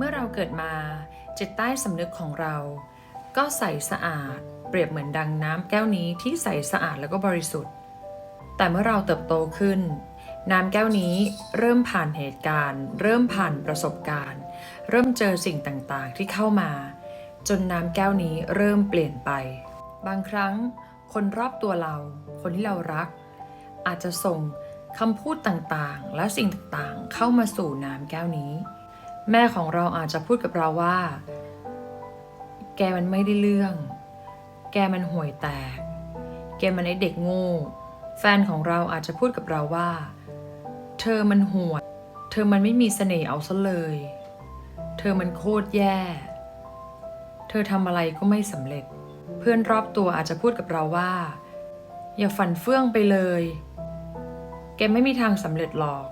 เมื่อเราเกิดมาจิตใต้สำนึกของเรา ก็ใสสะอาด เปรียบเหมือนดังน้ำแก้วนี้ที่ใสสะอาดแล้วก็บริสุทธิ์ แต่เมื่อเราเติบโตขึ้น น้ำแก้วนี้เริ่มผ่านเหตุการณ์ เริ่มผ่านประสบการณ์ เริ่มเจอสิ่งต่างๆที่เข้ามา จนน้ำแก้วนี้เริ่มเปลี่ยนไป บางครั้ง คนรอบตัวเรา คนที่เรารัก อาจจะส่งคำพูดต่างๆ และสิ่งต่างๆ เข้ามาสู่น้ำแก้วนี้ แม่ของเราอาจจะพูดกับเราว่า แกมันไม่ได้เรื่อง แกมันห่วยแตก แกมันไอเด็กโง่ แฟนของเราอาจจะพูดกับเราว่า เธอมันห่วย เธอมันไม่มีเสน่ห์เอาซะเลย เธอมันโคตรแย่ เธอทำอะไรก็ไม่สำเร็จ เพื่อนรอบตัวอาจจะพูดกับเราว่า อย่าฝันเฟื่องไปเลย แกไม่มีทางสำเร็จหรอก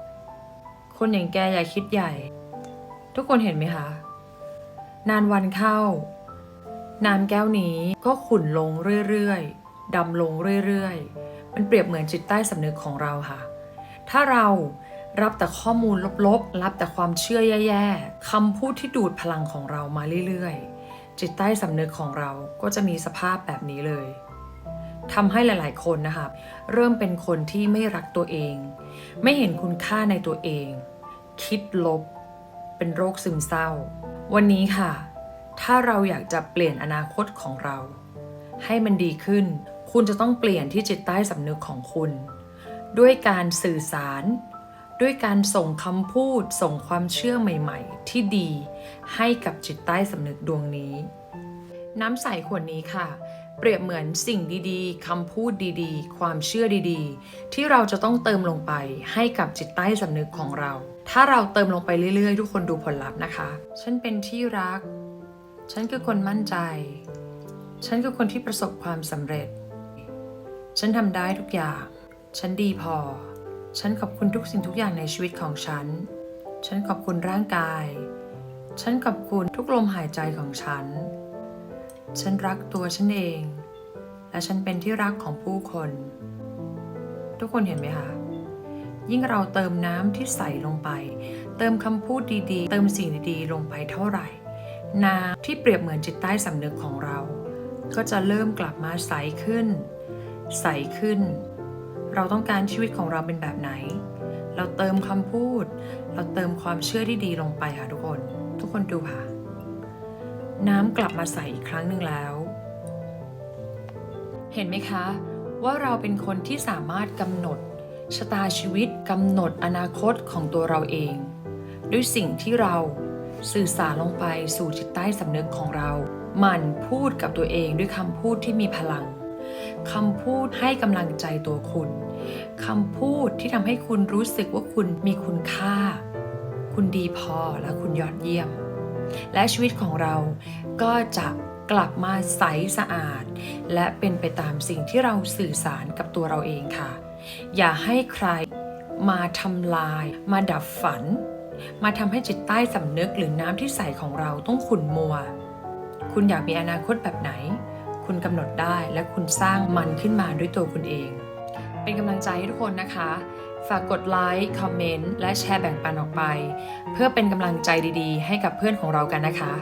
คนอย่างแกอย่าคิดใหญ่ ทุกคนเห็นไหมคะ นานวันเข้า น้ำแก้วนี้ก็ขุ่นลงเรื่อยๆดำลงเรื่อยๆ มันเปรียบเหมือนจิตใต้สำนึกของเราค่ะ ถ้าเรารับแต่ข้อมูลลบๆ รับแต่ความเชื่อแย่ๆคำพูดที่ดูดพลังของเรามาเรื่อยๆ จิตใต้สำนึกของเราก็จะมีสภาพแบบนี้เลยทำให้หลาย ๆ คนนะคะเริ่มเป็นคนที่ไม่รักตัวเอง ไม่เห็นคุณค่าในตัวเอง คิดลบ เป็นโรคซึมเศร้า วันนี้ค่ะ ถ้าเราอยากจะเปลี่ยนอนาคตของเรา ให้มันดีขึ้น คุณจะต้องเปลี่ยนที่จิตใต้สำนึกของคุณ ด้วยการสื่อสาร ด้วยการส่งคำพูด ส่งความเชื่อใหม่ ๆ ที่ดี ให้กับจิตใต้สำนึกดวงนี้ น้ำใสขวดนี้ค่ะเปรียบเหมือนสิ่งดีๆ คำพูดดีๆ ความเชื่อดีๆ ที่เราจะต้องเติมลงไปให้กับจิตใต้สำนึกของเรา ถ้าเราเติมลงไปเรื่อยๆ ทุกคนดูผลลัพธ์นะคะ ฉันเป็นที่รัก ฉันคือคนมั่นใจ ฉันคือคนที่ประสบความสำเร็จ ฉันทำได้ทุกอย่าง ฉันดีพอ ฉันขอบคุณทุกสิ่งทุกอย่างในชีวิตของฉัน ฉันขอบคุณร่างกาย ฉันขอบคุณทุกลมหายใจของฉัน ฉันรักตัวฉันเอง และฉันเป็นที่รักของผู้คน ทุกคนเห็นไหมคะ ยิ่งเราเติมน้ำที่ใส่ลงไป เติมคำพูดดีๆ เติมสิ่งดีๆ ลงไปเท่าไหร่ น้ำที่เปรียบเหมือนจิตใต้สำนึกของเรา ก็จะเริ่มกลับมาใสขึ้น ใสขึ้น เราต้องการชีวิตของเราเป็นแบบไหน เราเติมคำพูด เราเติมความเชื่อที่ดีลงไปค่ะทุกคน ทุกคนดูค่ะ น้ำกลับมาใสอีกครั้งหนึ่งแล้ว เห็นไหมคะ ว่าเราเป็นคนที่สามารถกำหนด ชะตาชีวิตกำหนดอนาคตของตัวเราเอง ด้วยสิ่งที่เราสื่อสารลงไปสู่จิตใต้สำนึกของเราหมั่นพูดกับตัวเองด้วยคำพูดที่มีพลังคำพูดให้กำลังใจตัวคุณคำพูดที่ทำให้คุณรู้สึกว่าคุณมีคุณค่า คุณดีพอและคุณยอดเยี่ยม และชีวิตของเราก็จะกลับมาใสสะอาด และเป็นไปตามสิ่งที่เราสื่อสารกับตัวเราเองค่ะ อย่าให้ใครมาทำลาย มาดับฝัน มาทำให้จิตใต้สำนึกหรือน้ำที่ใสของเราต้องขุ่นมัว คุณอยากมีอนาคตแบบไหน คุณกำหนดได้และคุณสร้างมันขึ้นมาด้วยตัวคุณเอง เป็นกำลังใจให้ทุกคนนะคะ ฝากกดไลค์ คอมเมนต์ และแชร์แบ่งปันออกไป เพื่อเป็นกำลังใจดีๆ ให้กับเพื่อนของเรากันนะคะ